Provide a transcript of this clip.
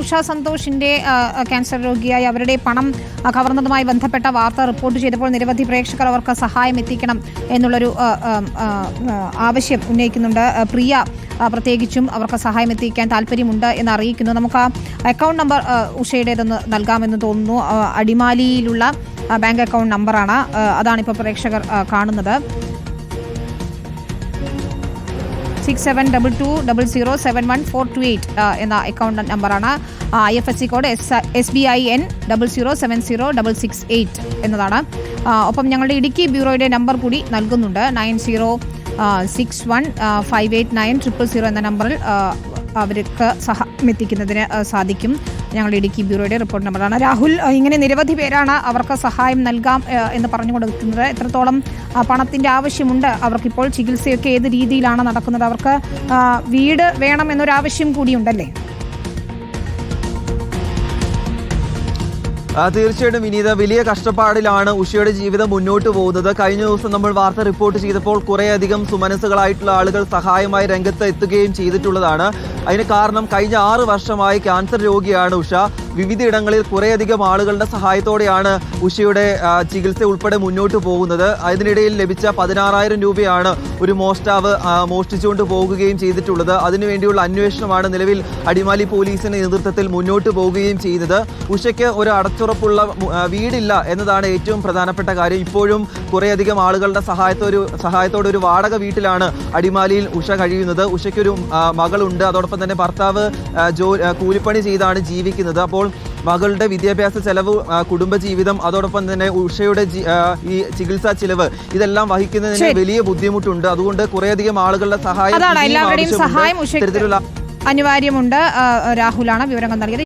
Usha സന്തോഷിന്റെ cancer രോഗിയായി അവരുടെ പണം കവർന്നതുമായി ബന്ധപ്പെട്ട വാർത്ത റിപ്പോർട്ട് ചെയ്തപ്പോൾ നിരവധി പ്രേക്ഷകർ അവർക്ക് സഹായം എത്തിക്കണം എന്നുള്ളൊരു ആവശ്യം ഉന്നയിക്കുന്നുണ്ട്. പ്രിയ പ്രത്യേകിച്ചും അവർക്ക് സഹായം എത്തിക്കാൻ താല്പര്യമുണ്ട് എന്ന് അറിയിക്കുന്നു നമുക്ക് ആ അക്കൗണ്ട് നമ്പർ ഉഷയുടേതൊന്ന് നൽകാമെന്ന് തോന്നുന്നു. അടിമാലിയിലുള്ള ബാങ്ക് അക്കൗണ്ട് നമ്പറാണ്. അതാണ് അതാണിപ്പോൾ പ്രേക്ഷകർ കാണുന്നത്. Six seven double two double zero seven one four two eight എന്ന അക്കൗണ്ട് നമ്പറാണ് I F S C code S S B I N double zero seven zero double six eight എന്നതാണ്. ഒപ്പം ഞങ്ങളുടെ ഇടുക്കി ബ്യൂറോയുടെ നമ്പർ കൂടി നൽകുന്നുണ്ട്. Nine zero six one five eight nine triple zero എന്ന നമ്പറിൽ അവർക്ക് സഹായം എത്തിക്കുന്നതിന് സാധിക്കും. ഞങ്ങളുടെ ഇടുക്കി ബ്യൂറോയുടെ റിപ്പോർട്ട് നമ്പറാണ്. രാഹുൽ ഇങ്ങനെ നിരവധി പേരാണ് അവർക്ക് സഹായം നൽകാം എന്ന് പറഞ്ഞു കൊടുക്കുന്നത് എത്രത്തോളം പണത്തിന്റെ ആവശ്യമുണ്ട് അവർക്കിപ്പോൾ ചികിത്സയൊക്കെ ഏത് രീതിയിലാണ് നടക്കുന്നത്? അവർക്ക് വീട് വേണം എന്നൊരാവശ്യം കൂടിയുണ്ടല്ലേ? തീർച്ചയായിട്ടും വിനീത വലിയ കഷ്ടപ്പാടിലാണ് ഉഷയുടെ ജീവിതം മുന്നോട്ട് പോകുന്നത്. കഴിഞ്ഞ ദിവസം നമ്മൾ വാർത്ത റിപ്പോർട്ട് ചെയ്തപ്പോൾ കുറേയധികം സുമനസ്സുകളായിട്ടുള്ള ആളുകൾ സഹായമായി രംഗത്ത് എത്തുകയും ചെയ്തിട്ടുള്ളതാണ്. അതിന് കാരണം കഴിഞ്ഞ ആറ് വർഷമായി ക്യാൻസർ രോഗിയാണ് ഉഷ. വിവിധയിടങ്ങളിൽ കുറേയധികം ആളുകളുടെ സഹായത്തോടെയാണ് ഉഷയുടെ ചികിത്സ ഉൾപ്പെടെ മുന്നോട്ട് പോകുന്നത്. അതിനിടയിൽ ലഭിച്ച പതിനാറായിരം രൂപയാണ് ഒരു മോഷ്ടാവ് മോഷ്ടിച്ചുകൊണ്ട് പോകുകയും ചെയ്തിട്ടുള്ളത്. അതിനുവേണ്ടിയുള്ള അന്വേഷണമാണ് നിലവിൽ അടിമാലി പോലീസിന്റെ നേതൃത്വത്തിൽ മുന്നോട്ട് പോവുകയും ചെയ്യുന്നത് ഉഷയ്ക്ക് ഒരു അടച്ചുറപ്പുള്ള വീടില്ല എന്നതാണ് ഏറ്റവും പ്രധാനപ്പെട്ട കാര്യം. ഇപ്പോഴും കുറേയധികം ആളുകളുടെ സഹായത്തോരു സഹായത്തോടെ ഒരു വാടക വീട്ടിലാണ് അടിമാലിയിൽ ഉഷ കഴിയുന്നത്. ഉഷയ്ക്കൊരു മകളുണ്ട്. അതോടൊപ്പം തന്നെ ഭർത്താവ് ജോ കൂലിപ്പണി ചെയ്താണ് ജീവിക്കുന്നത്. അപ്പോൾ മകളുടെ വിദ്യാഭ്യാസ ചെലവ് കുടുംബജീവിതം അതോടൊപ്പം തന്നെ ഉഷയുടെ ഈ ചികിത്സാ ചിലവ് ഇതെല്ലാം വഹിക്കുന്നതിന് വലിയ ബുദ്ധിമുട്ടുണ്ട്. അതുകൊണ്ട് കുറേയധികം ആളുകളുടെ സഹായം അനിവാര്യമുണ്ട്. രാഹുലാണ് വിവരങ്ങൾ നൽകിയത്.